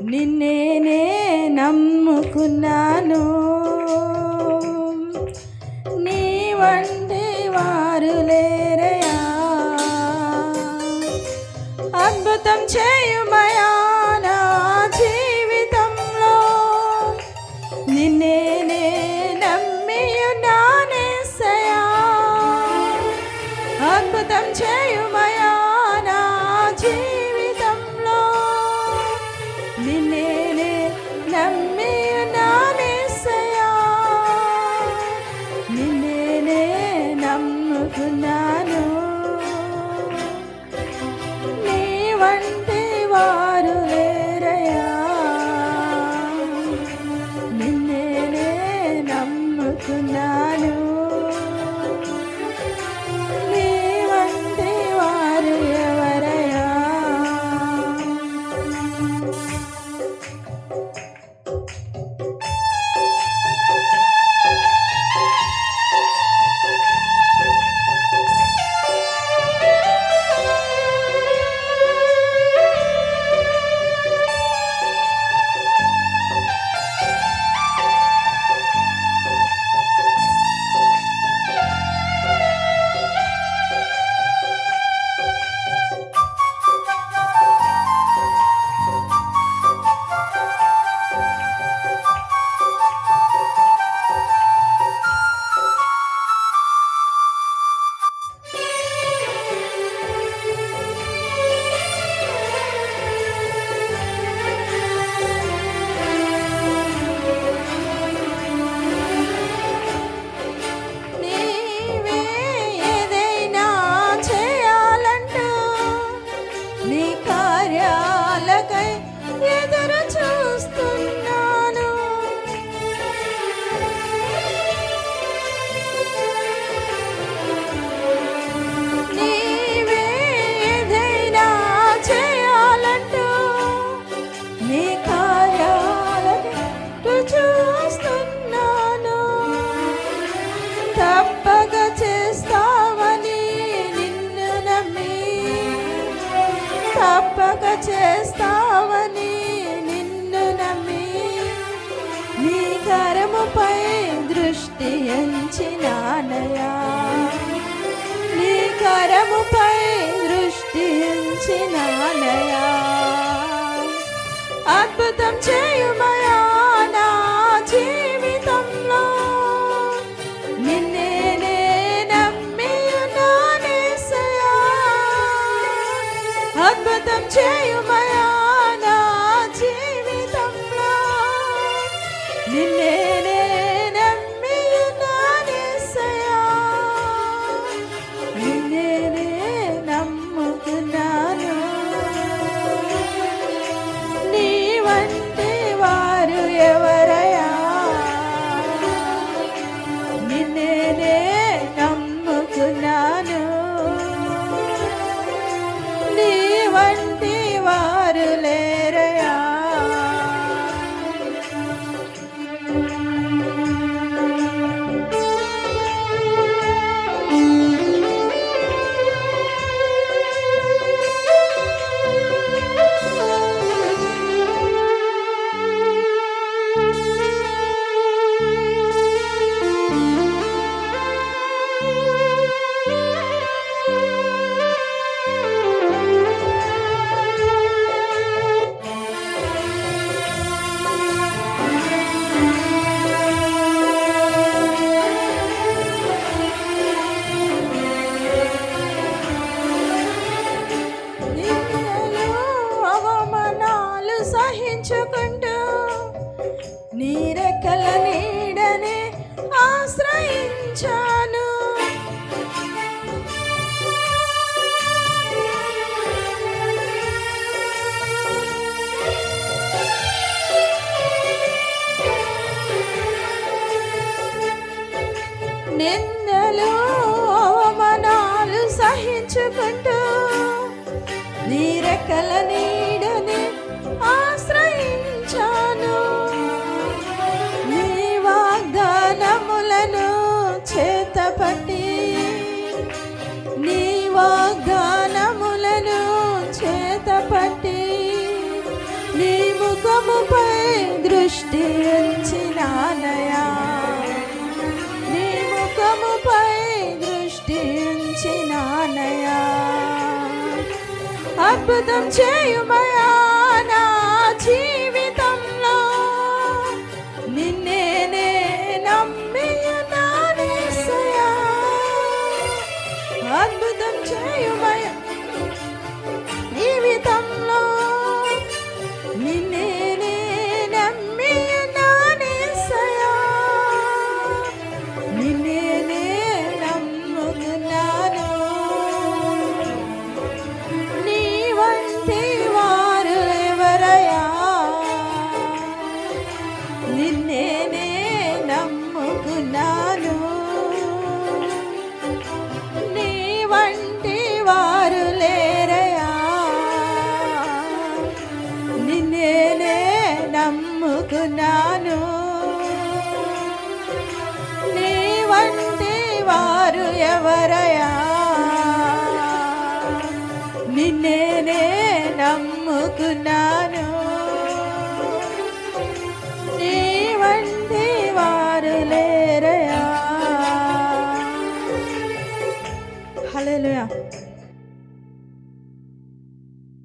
నిన్నేనే నమ్ముకున్నాను. నీ వంటి వారు లేరయా. అద్భుతం చేయుమయా నా జీవితంలో. నిన్నేనే నమ్మియున్నానేసయా. అద్భుతం చేయుమయా తప్పక చేస్తావని నిన్ను నమ్మి? నీ కరముపై దృష్టి ఎంచినానయా నీ కరముపై దృష్టి ఎంచినానయా అద్భుతం చేయుమయా? నిన్నేనే నమ్మియున్నానేసయా నిన్నేనే నమ్ముకున్నాను నీ వారు ఎవరయా? నిన్నేనే నమ్ముకున్నాను నీ వారు లేరయా అవమానాలు సహించుకుంటూ నీ రెక్కల నీడనే ఆశ్రయించాను. నిందలు అవమానాలు సహించుకుంటూ నీ ఆశ్రయించాను. నీ వాగ్దానములను చేతపట్టి నీ వాగ్దానములను చేతపట్టి నీ ముఖముపై దృష్టి ఉంచినానయా నీ ముఖముపై దృష్టి ఉంచినానయా అద్భుతం చేయుమయా వారు